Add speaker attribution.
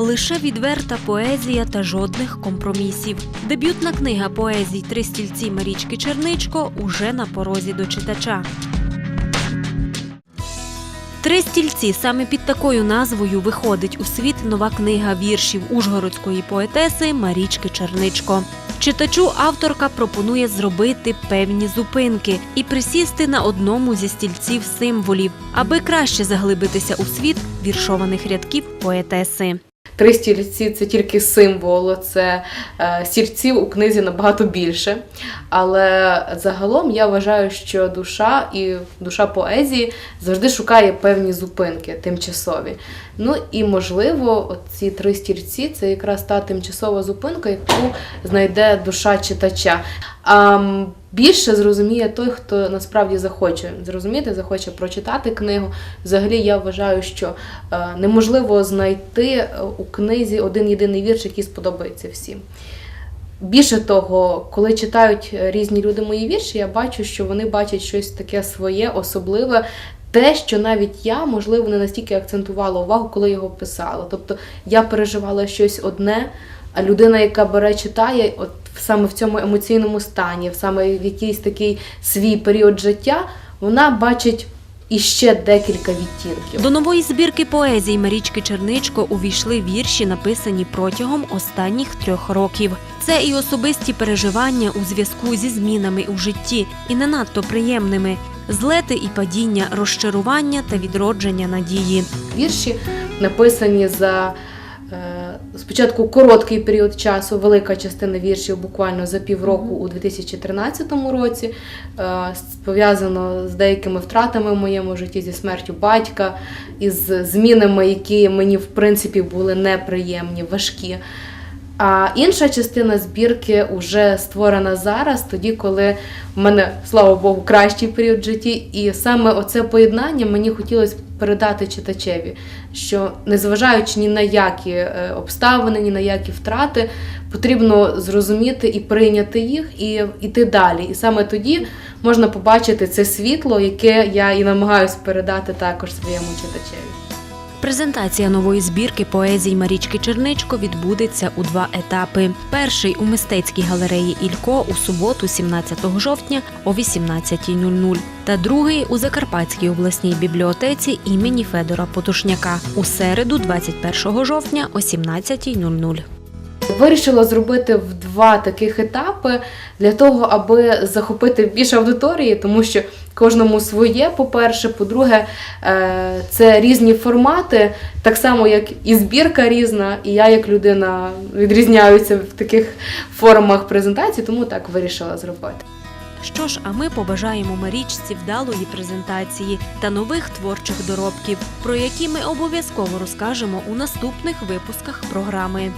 Speaker 1: Лише відверта поезія та жодних компромісів. Дебютна книга поезій Три стільці Марічки Черничко уже на порозі до читача. Три стільці саме під такою назвою виходить у світ нова книга віршів ужгородської поетеси Марічки Черничко. Читачу авторка пропонує зробити певні зупинки і присісти на одному зі стільців символів, аби краще заглибитися у світ віршованих рядків поетеси.
Speaker 2: Три стільці це тільки символ, це е, стільців у книзі набагато більше. Але загалом я вважаю, що душа і душа поезії завжди шукає певні зупинки тимчасові. Ну і можливо, ці три стільці це якраз та тимчасова зупинка, яку знайде душа читача. А більше зрозуміє той, хто насправді захоче зрозуміти, захоче прочитати книгу. Взагалі, я вважаю, що е, неможливо знайти е, у книзі один єдиний вірш, який сподобається всім. Більше того, коли читають е, різні люди мої вірші, я бачу, що вони бачать щось таке своє, особливе, те, що навіть я, можливо, не настільки акцентувала увагу, коли його писала. Тобто я переживала щось одне, а людина, яка бере, читає, от саме в цьому емоційному стані, саме в якийсь такий свій період життя, вона бачить іще декілька відтінків.
Speaker 1: До нової збірки поезій Марічки Черничко увійшли вірші, написані протягом останніх трьох років. Це і особисті переживання у зв'язку зі змінами у житті, і не надто приємними. Злети і падіння, розчарування та відродження надії.
Speaker 2: Вірші написані за е, спочатку короткий період часу, велика частина віршів буквально за півроку у 2013 році. Е, пов'язано з деякими втратами в моєму житті, зі смертю батька, із змінами, які мені в принципі були неприємні, важкі. А інша частина збірки вже створена зараз, тоді, коли в мене, слава Богу, кращий період в житті. І саме оце поєднання мені хотілося передати читачеві, що незважаючи ні на які е, обставини, ні на які втрати, потрібно зрозуміти і прийняти їх, і йти далі. І саме тоді можна побачити це світло, яке я і намагаюся передати також своєму читачеві.
Speaker 1: Презентація нової збірки поезій Марічки Черничко відбудеться у два етапи. Перший у мистецькій галереї Ілько у суботу, 17 жовтня о 18.00 та другий у Закарпатській обласній бібліотеці імені Федора Потушняка у середу, 21 жовтня о 17.00.
Speaker 2: Вирішила зробити в два таких етапи для того, аби захопити більше аудиторії, тому що кожному своє, по-перше, по-друге, е, це різні формати, так само як і збірка різна, і я як людина відрізняюся в таких формах презентації, тому так вирішила зробити.
Speaker 1: Що ж, а ми побажаємо Марічці вдалої презентації та нових творчих доробків, про які ми обов'язково розкажемо у наступних випусках програми.